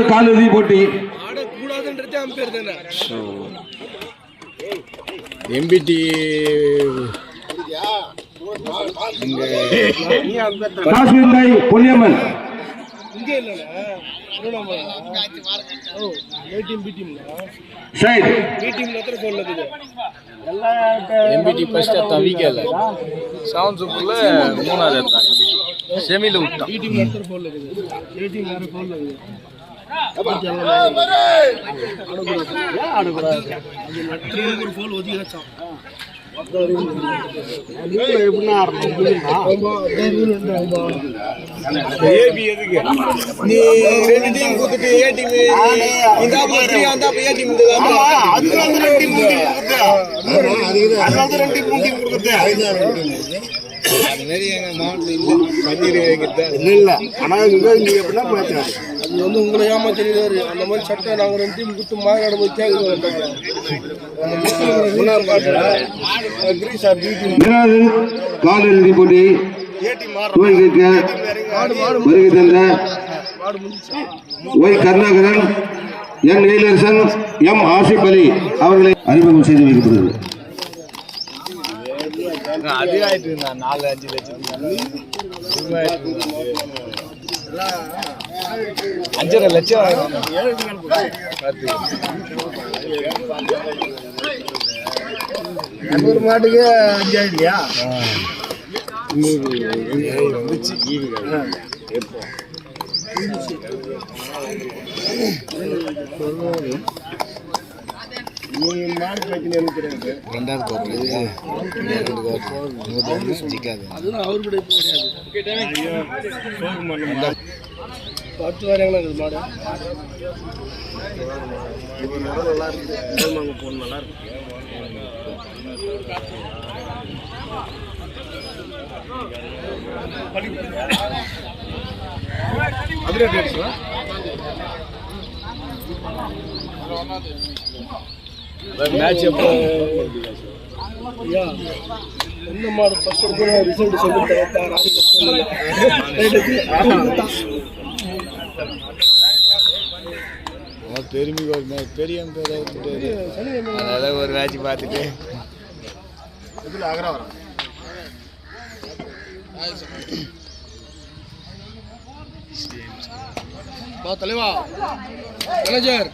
மூன்றாவது காலிறுதி போட்டி. ஆடக்கூடாதுன்றதே அம்பேர் தானே. ஸோ எம்பிடி காஷ்மீர் நாய் பொன்னியம்மன். இங்கே இல்லைண்ணா திருவண்ணாமலை. ஓ ஏ டீம் பி டீம்ல சைட் பி டீம்ல எத்தனை ஃபோன் இருக்குது? எம்பிடி ஃபர்ஸ்ட் எடுத்தான் வீக்கேல செவன் சூப்பர்ல மூணாவது ஃபோன் இருக்குது ஏ டீம் ஆடக்கூடாது அது வைக்கிறது அது. வந்து உங்களை ஏமாத்திருக்காரு அந்த மாதிரி சட்டை நாங்க ரெண்டு டீம் கொடுத்து மாநாடு போய் கேட்குறோம் இரண்டாவது காலிறுதி போட்டி. துவங்கிக்க வருகை தந்த Y Karunakaran N Eyilarasan M Asif Ali அவர்களை அறிமுகம் செய்து வைக்கப்படுகிறது. அது ஆயிட்டு இருந்தா நாலு அஞ்சு லட்சம் அஞ்சரை லட்சம் ஒரு மாட்டுக்கு அஞ்சாயிரம் இல்லையா வந்துச்சு எப்போ நீ மாடு பிரச்சனை எனக்கு தெரியாது ரெண்டாவது கோப்பை ஜிக்காது அவர் கூட கிடையாது பத்து வரைங்களா இருக்குது மாடு நல்லா நல்லா இருக்கு பேசுவா மேட்ச் எப்போ ஐயா எந்த மாடு ஃபர்ஸ்ட் எடுத்து ரிசல்ட் சொல்லிட்டு பெருமை ஒரு மேட்ச் பெரிய பேர் அதனால ஒரு மேட்ச் பார்த்துட்டு வா தலைவா manager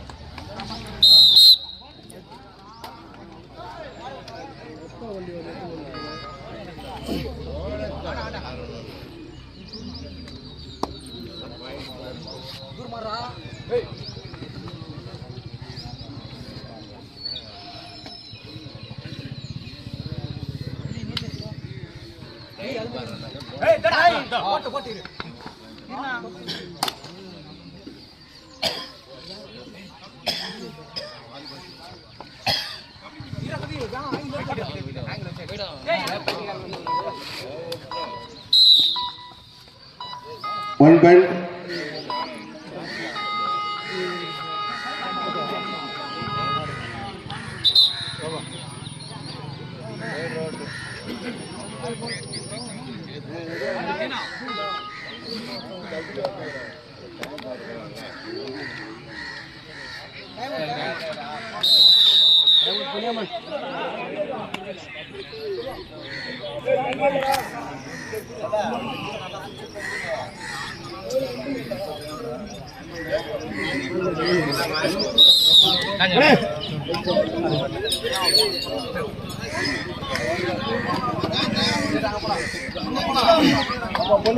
one point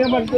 Starting.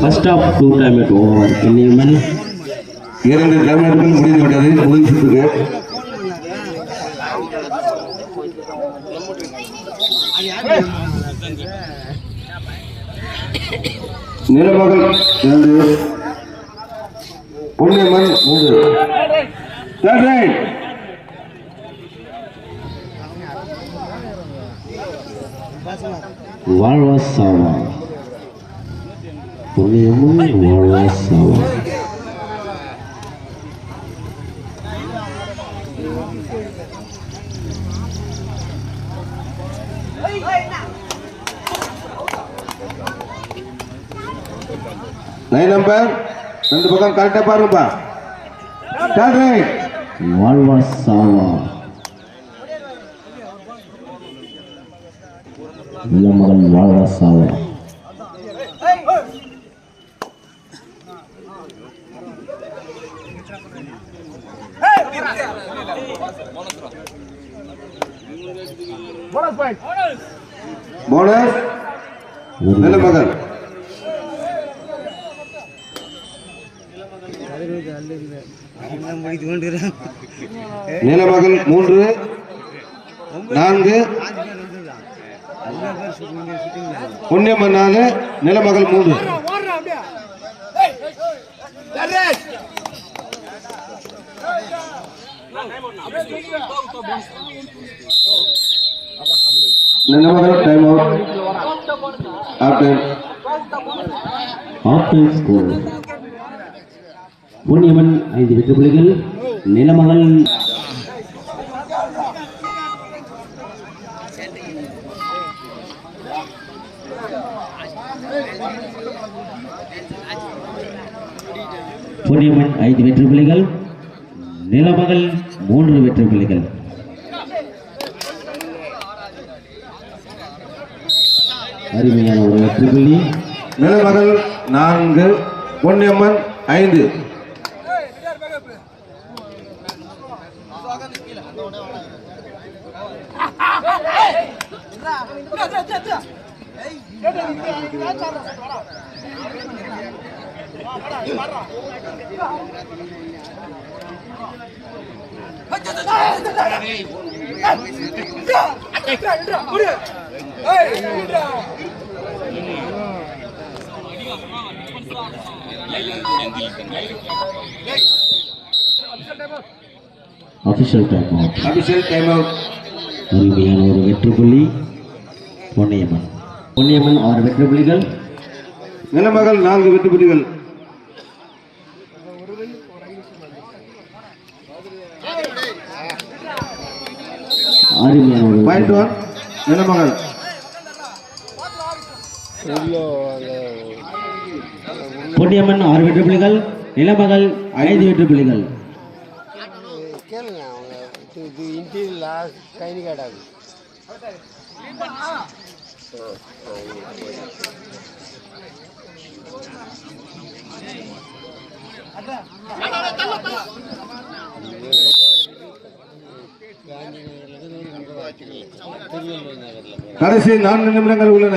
First half two time at இரண்டு டைமர்கள் முடிந்துவிட்டது முதல் சுற்றுக்கு. நிலமகள் இரண்டு. பொன்னியம்மன் மூன்று. Third Warasawa. Pengemu Warasawa. Lain nombor Tentu bukan kalender baru Pak. Dari Warasawa Warasawa. Walwasawa. Nilamgal Walwasawa. Bonus Nilamagal Nilamagal மூன்று நான்கு பொன்னியம்மன் நாலு நிலமகள் மூன்று Nilamagal time out after Half time score. Ponniamman ஐந்து வெற்றி புள்ளிகள் நிலமகள் பொன்னியம்மன் ஐந்து வெற்றி புள்ளிகள் நிலமகள் மூன்று வெற்றி புள்ளிகள் அருமையான ஒரு வெற்றி புள்ளி நிலமகள் நான்கு பொன்னியம்மன் ஐந்து. Official time out official time out அருமையான ஒரு வெற்றி புள்ளி பொன்னியம்மன். பொன்னியம்மன் ஆறு வெற்றி புள்ளிகள். நிலமகள் நான்கு வெற்றி புள்ளிகள். பாயிண்ட் ஒன் நிலமகள் பொன்னியம்மன் ஆறு வெற்றி புள்ளிகள் நிலமகள் ஐந்து வெற்றி புள்ளிகள் கேளுங்க கடைசி நான்கு நிமிடங்கள் உள்ளன.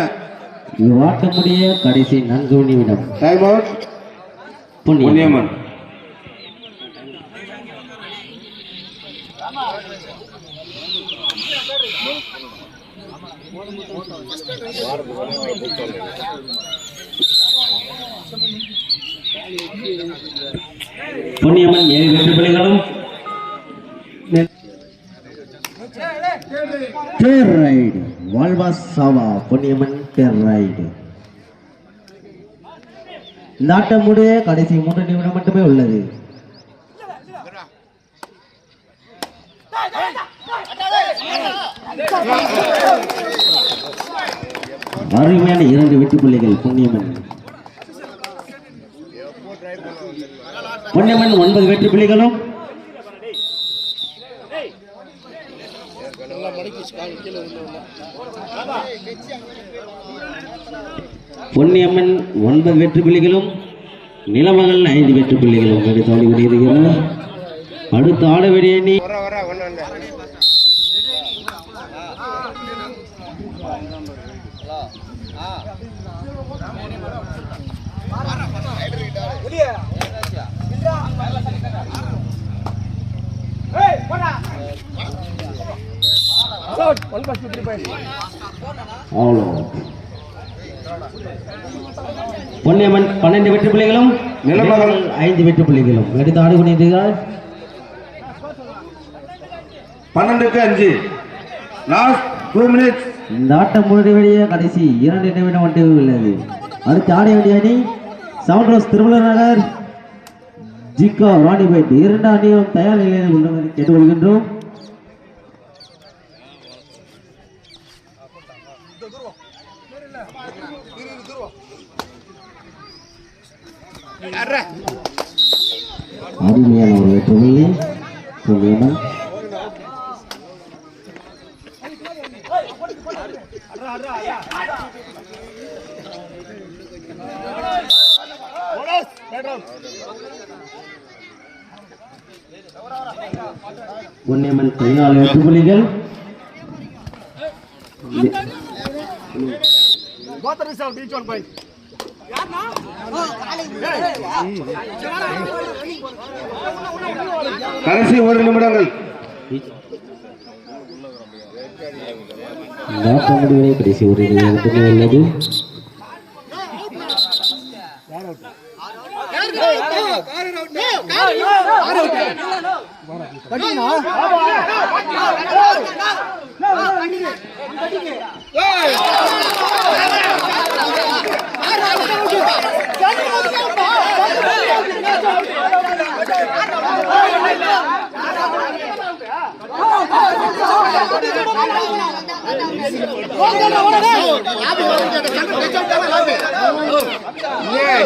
ஆட்டமுடைய கடைசி நான்கு நிமிடம். டைம் அவுட் பொன்னியம்மன் பொன்னியம்மன் ஏழு வெற்றி புள்ளிகளும். தேர் ரைடு வால்வாஸ் சாவா பொன்னியம்மன் தேர் ரைடு இந்த ஆட்டம் முடிய கடைசி மூன்று நிமிடம் மட்டுமே உள்ளது. அருமையான இரண்டு வெற்றி புள்ளிகள் பொன்னியம்மன் பொன்னியம்மன் ஒன்பது வெற்றி புள்ளிகளும் பொன்னியம்மன் ஒன்பது வெற்றி புள்ளிகளும் நிலமகள் ஐந்து வெற்றி புள்ளிகளும் அடுத்து ஆடி வருகிறார் அடுத்து ஆட வேண்டிய ஒன்று அவ்வளோ பொன்னியம்மன் பன்னெண்டு வெற்றி புள்ளிகளும் நிலமகள் ஐந்து வெற்றி புள்ளிகளும். அடுத்து ஆடு கொண்டிருக்கிறார் பன்னெண்டுக்கு அஞ்சு. லாஸ்ட் டூ மினிட்ஸ் இந்த ஆட்டம் முடிவடைய கடைசி இரண்டு நிமிடம் மட்டும் உள்ளது. அடுத்து ஆட வேண்டிய அணி சவுண்ட் ரோஸ் திருமல நகர். ஜிகா ராணிபேட் இரண்டு அணியும் தயார் நிலையில் உள்ளவரை கேட்டுக்கொள்கின்றோம். அருமையான ஒரு வெற்றி புள்ளி புள்ளியம்மன் பொன்னியம்மன் பதினாலு வெற்றி புள்ளிகள் கடைசி ஒரு நிமிடங்கள் முடிவடைய கடைசி ஒரு நிமிடம் மட்டுமே உள்ளது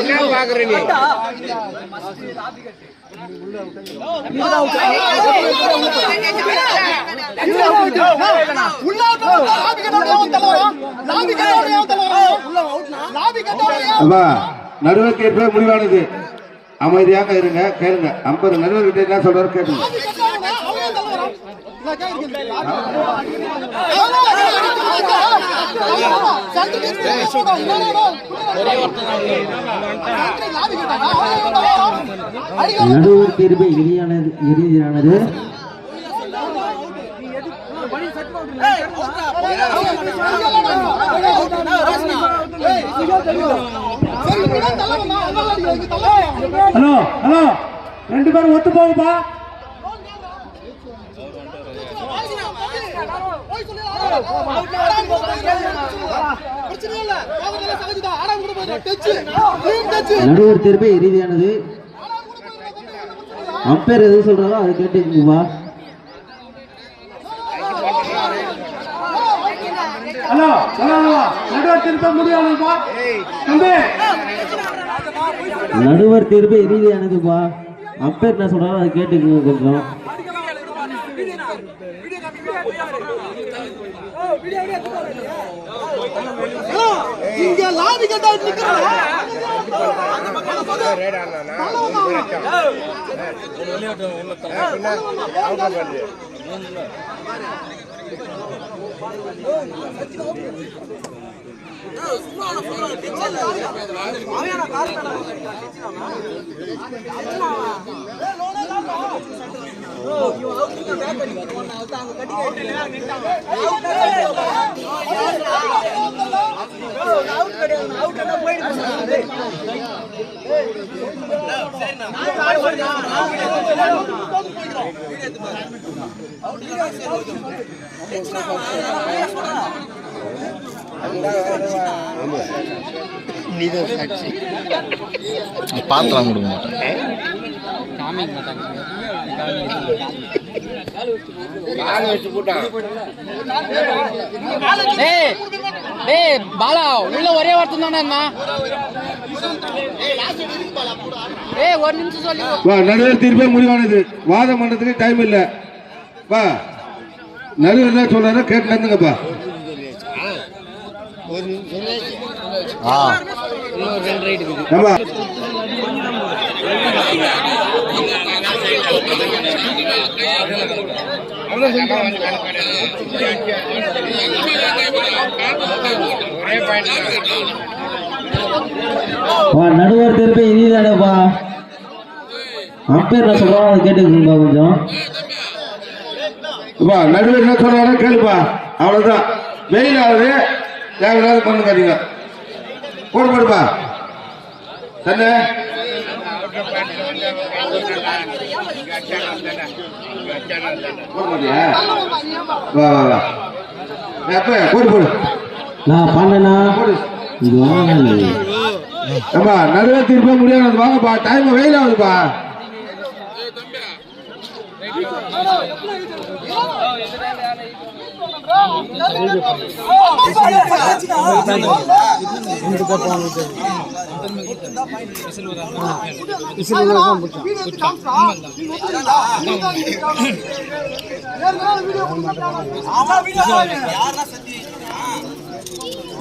என்ன பாக்குற நீ அப்பா நடுவர் கேட்ப முடிவானது. அமைதியாக இருங்க கேளுங்க. ஐம்பது நடுவர்கிட்ட என்ன சொல்றாரு கேளுங்க. நடுவர் தீர்ப்பு இறுதியானது இறுதியானது ஹலோ ஹலோ. ரெண்டு பேரும் ஒத்து போகுப்பா நடுவர் தீர்ப்பு இறுதியானது. அம்பேர் எது சொல்றாரோ அதை கேட்டுக்குவா ஹலோ நடுவர் திருப்ப முடியாதுப்பா. தம்பி. நடுவர் தீர்ப்பு இறுதியானதுப்பா அம்பேர் என்ன சொல்றாரோ அதை கேட்டுக்குங்க கொஞ்சம். இங்க கட்டா நிக்கிறா பாத்திரம் கொடுக்க மாட்டேன். காலை வச்சு போட்டான் டேய் டேய் பாலா உள்ள ஒரே வார்த்தை தானே அண்ணா? ஏய் ஒரு நிமிஷம் சொல்லி. வா நடுவர் தீர்ப்பே முடிவானது. வாதம் பண்றதுக்கு டைம் இல்ல. வா. நடுவர் என்ன சொல்றாரோ? கேட்டு நடந்துங்கப்பா வா நடுவர் திருப்பி இனிதானப்பா. அம்பேர் அதை கேட்டுக்கோங்கப்பா கொஞ்சம். அப்பா நடுவர் என்ன சொல்றாரு கேளுப்பா. அவ்வளவுதான். வெயில் ஆகுது. தேவையில்லாத பண்ணுக்காதீங்க போடு போடுப்பா. தண்ணே போட மாட்டியா வா வா வா. அப்ப போடு போடு. நான் பண்ணனா? இது வாங்க. அப்பா நடுவர் திருப்ப முடியாது. வாங்கப்பா டைம் வெயில் ஆகுதுப்பா.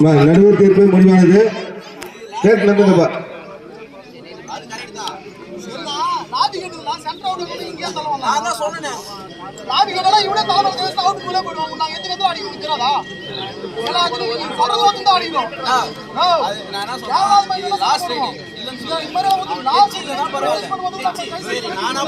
நடுவர் தீர்ப்பு முடிவானது. கேட்டு நம்புங்கப்பா லாபி கேட்டதுனா சென்டர் அவுட் பண்ணி இங்கே தள்ளுவாங்க நான் தான் சொன்னேன். லாபி கேட்டா இவனே தலை வச்சு அவுட் குள்ளே போடுவாங்க. நாங்க எத்தனை எத்தனை அடிக்கணும் சொல்றது வந்து தான் அடிக்கணும். லாஸ்ட் மாதிரி வந்து லாஸ்ட் இல்லனா பரவாயில்ல. நானா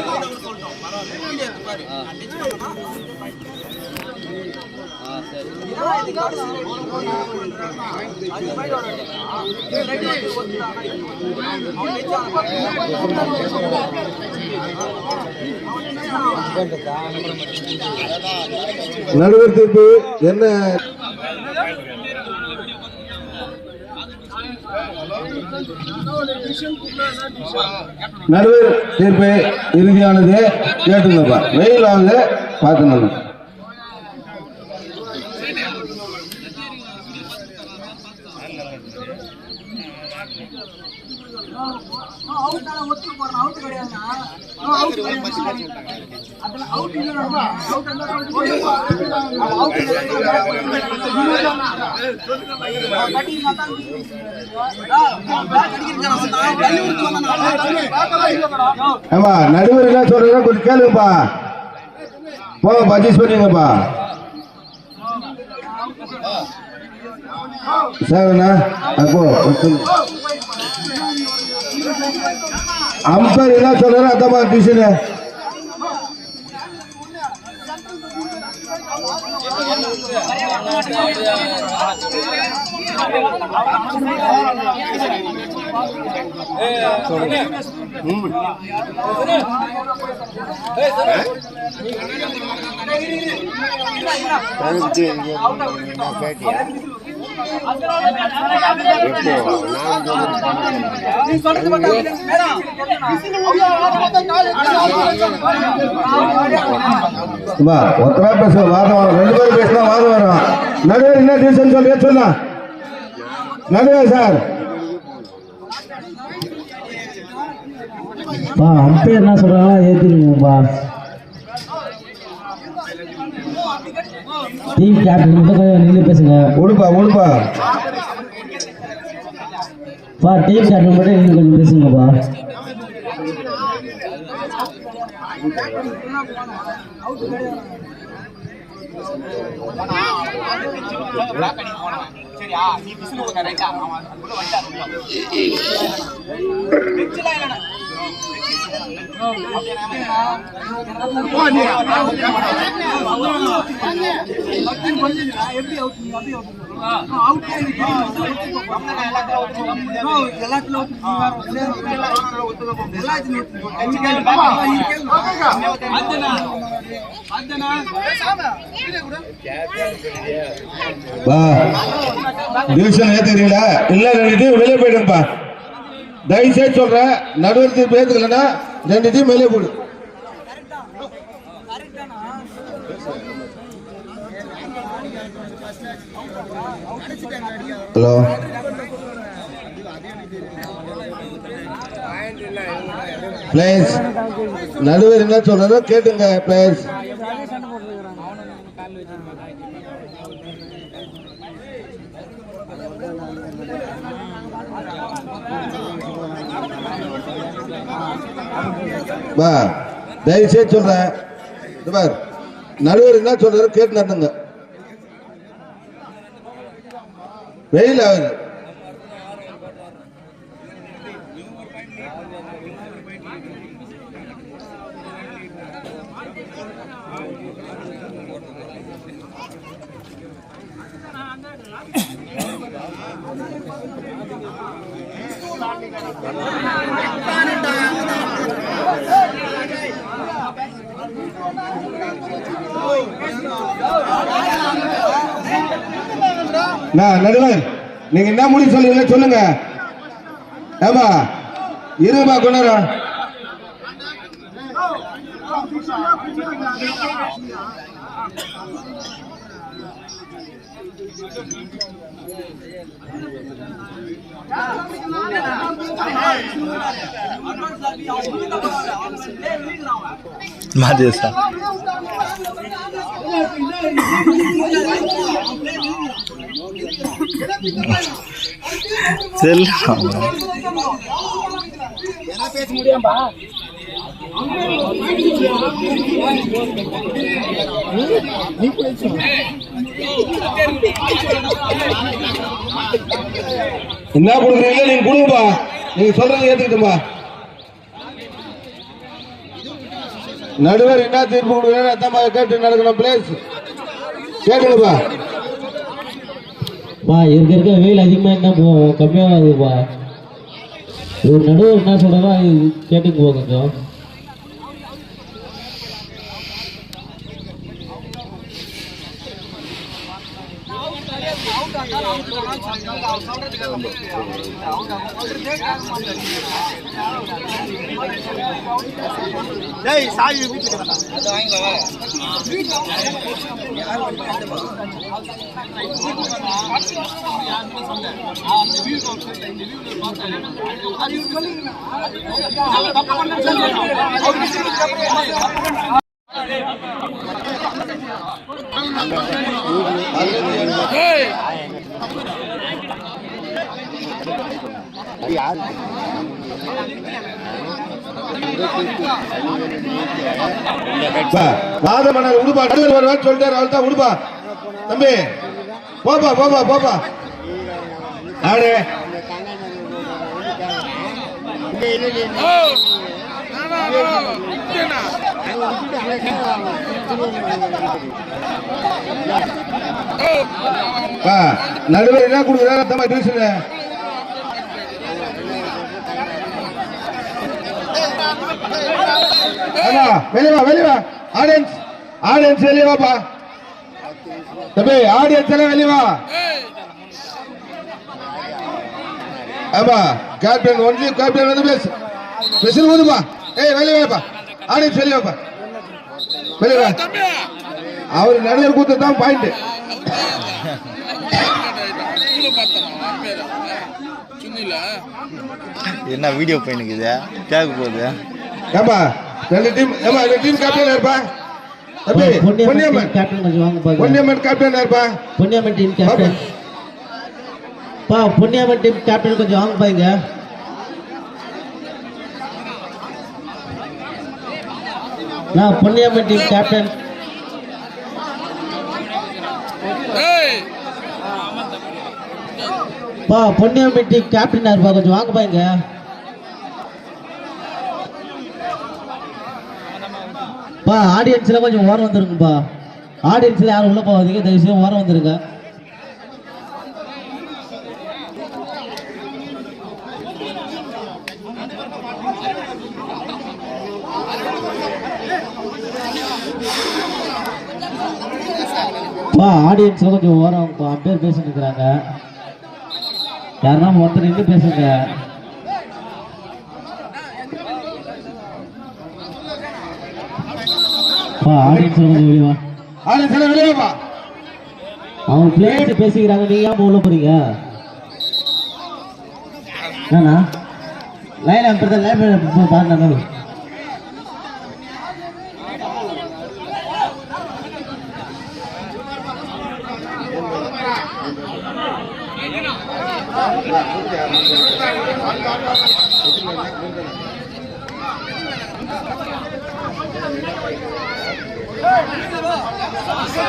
நடுவர் தீர்ப்பு என்ன? நடுவர் தீர்ப்பு இறுதியானது. கேட்டுங்கப்பா வெயில் ஆகுது. பார்த்துங்க அவுட் ஆன ஒத்து போறேன் அவுட் கிடையாதுனா அவுட் அதெல்லாம் அவுட் இல்ல அவுட் அந்த அவுட் ஏமா நடுவர் என்ன சொல்றா கொஞ்சம் கேளுப்பா போங்க பர்ச்சேஸ் பண்ணுங்கப்பா சார்ண்ணா அப்போ அம்பர் என்ன சொல்றாரு அந்தமா டியூஷனு அம்மா ஒத்தரா பேச வாதம் வரும் ரெண்டு பேரும் பேசினா வாதம் வரும் நடுவர் என்ன டியூஷன் சொல்றியா சொல்லலாம் நடுவர் சார். பா என்ன சொல்றாங்களோ டீம் கேப்டன் மட்டும் கொஞ்சம் நின்று பேசுங்க. உடுப்பா உடுப்பா. பா டீம் கேப்டன் மட்டும் நின்று கொஞ்சம் பேசுங்கப்பா. அவுட் நீ பா டிவிஷன் ஏத்துக்கிறீங்களா இல்ல ரெண்டு வெளியே போயிடுங்கப்பா. தயவுசெய்து சொல்றேன் நடுவர் தீர்ப்பு ஏத்துக்கலன்னா ரெண்டு டீம் மேலே போடு. ஹலோ. பிளேயர்ஸ் நடுவர் என்ன சொல்றாரோ கேட்டுங்க பிளேயர்ஸ் வா தயவு செய்து சொல்றேன் பார் நடுவர் என்ன சொல்றாரு கேட்டு நடந்துங்க. வெயில் ஆகுது. நடுவர் நீங்க என்ன முடிவு சொல்லுங்க சொல்லுங்க. ஏமா இருமா கொண்டாரா மாதேசா செல்லம் என்ன என்ன கொடுக்குறீங்க நீங்க கொடுங்கப்பா நீங்க சொல்றது ஏத்துக்கிட்டுமா நடுவர் என்ன தீர்ப்பு கொடுக்குறேன்னு கேட்டு நடக்கணும் பிளேஸ் கேட்டுங்கப்பா பா இருக்க இருக்க வெயில் அதிகமாக என்ன போகும் கம்மியாகாதுப்பா. ஒரு நடுவர் என்ன சொல்கிறதோ அது கேட்டுக்கு போ கொஞ்சம். டேய் சாவி வீட்டுக்கு அதை வாங்கிக்கோங்க ராதமன்னர் உடுப்பா. நடுவர் வருவான்னு சொல்லிட்டாரு அவள் தான் உடுப்பா. தம்பி போப்பா போப்பா போப்பா. ஆடு பா நடுவர் என்ன கொடுக்குறாரு? அத்தம்மா டிவிஷனு ஆமா வெளியே வா வெளியே வா. ஆடியன்ஸ் ஆடியன்ஸ் வெளியே வாப்பா. தம்பி ஆடியன்ஸ் எல்லாம் வெளியே வா. ஆமா கேப்டன் ஒன்லி கேப்டன் வந்து பேசு. பேசுறது போதுப்பா. ஏய் வெளியே வாப்பா. ஆடியன்ஸ் வெளியே வாப்பா. வெளியே வா. அவர் நடுவர் கூத்து தான் பாயிண்ட் என்ன வீடியோ போயினுக்குது கேட்க போகுது. ஏப்பா ரெண்டு டீம் ஏமா ரெண்டு டீம் கேப்டன் இருப்பா தம்பி பொன்னியம்மன் கேப்டன் கொஞ்சம் வாங்க பாருங்க பொன்னியம்மன் கேப்டன் இருப்பா பொன்னியம்மன் டீம் கேப்டன் பா பொன்னியம்மன் டீம் கேப்டன் கொஞ்சம் வாங்க பாருங்க நான் பொன்னியம்மன் டீம் கேப்டன் பா பொன்னியம்மன் டீம் கேப்டனா இருப்பா கொஞ்சம் வாங்க பாருங்க பா ஆடியன்ஸ்ல கொஞ்சம் ஓரம் வந்துருங்கப்பா. ஆடியன்ஸ்ல யாரும் உள்ள போகாதீங்க தயவுசெய்து ஓரம் வந்துருங்க. பா ஆடியன்ஸ்ல கொஞ்சம் ஓரம் பேர் பேசிட்டு இருக்கிறாங்க. யாருன்னா ஒருத்தர் நின்று பேசுங்க பா ஆடியன்ஸ்ல கொஞ்சம் வெளியே வா ஆடியன்ஸ் எல்லாம் வெளியே வாப்பா அவங்க பிளேயர்ஸ் பேசிக்கிறாங்க நீங்க ஏன் உள்ள போறீங்க? என்னண்ணா? லைன் அப்புறம் லைன் பாருங்க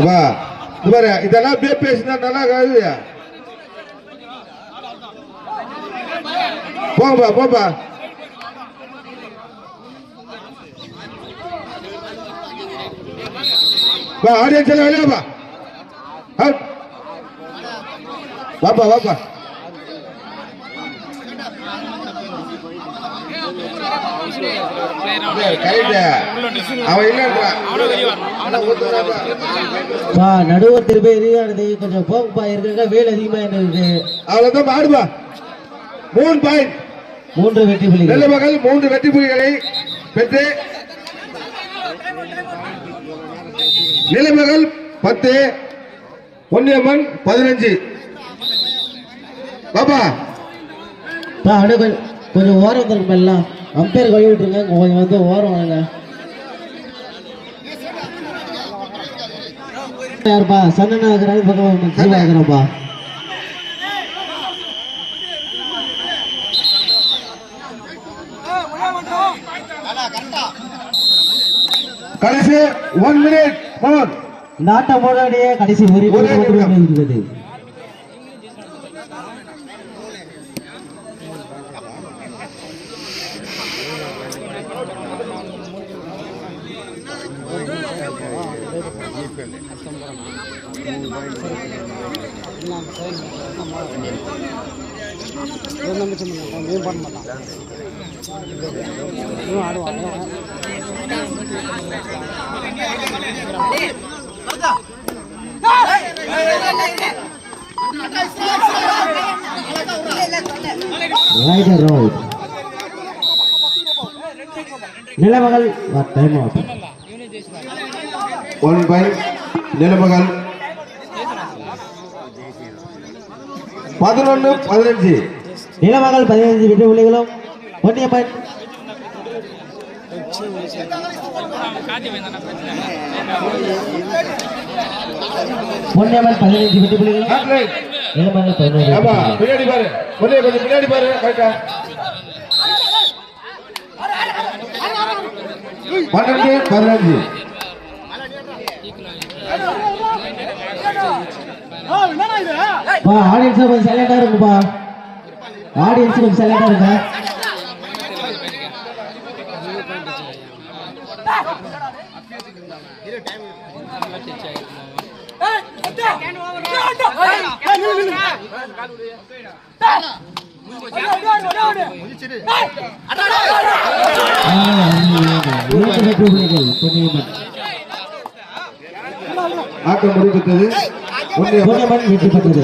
வா இது பாரு இதெல்லாம் அப்படியே பேசினா நல்லா காதுயா போப்பா போப்பா வா ஆடியன்ஸ் எல்லாம் வெளியே வா வாப்பா வாப்பா கரெக்ட் அவன் இல்லைன்றான் ஆனா ஒத்துக்கிறாப்பா. பா நடுவர் திருப்பி கொஞ்சம் போங்கப்பா இருக்க வேல் அதிகமா என்ன இருக்கு அவ்வளவுதான் பாடுபா மூணு பாயிண்ட் மூன்று வெற்றி புள்ளிகள். நெல்ல மகள் மூன்று வெற்றி புலிகளை பெற்று. நிலமகள் பத்து. பொன்னியம்மன் பதினஞ்சு. பாப்பா. பா அப்படியே கொஞ்சம் திரும்ப எல்லாம் அம்பேர் கழுவி விட்டுருங்க கொஞ்சம் வந்து ஓரம் வாங்க. யாருப்பா? சன்னனா இருக்கிறாங்க பக்கம் ஜீவா கடைசி ஒன் மினிட் ஆட்டம் போராடிய கடைசி ஒரு இருக்கிறது raider road Nilamagal time out one point Nilamagal பதினொன்னு பதினஞ்சு நிலமகள் பதினைந்து வெற்றி புள்ளிகளும் பொன்னியம்மன் பொன்னியம்மன் பதினைந்து வெற்றி புள்ளிகளும். நிலமகள் புள்ளிகள். பின்னாடி பாரு கொஞ்சம் கொஞ்சம் பின்னாடி பாரு கரெக்டா பன்னெண்டு பதினஞ்சு பா ஆடியன்ஸ் கொஞ்சம் சைலண்டா இருக்குப்பா ஆடியன்ஸ் கொஞ்சம் சைலண்டா இருங்க பொன்னியம்மன் ஆட்டம் முடிவுற்றது ஒன்றிய வெற்றி பெற்றது.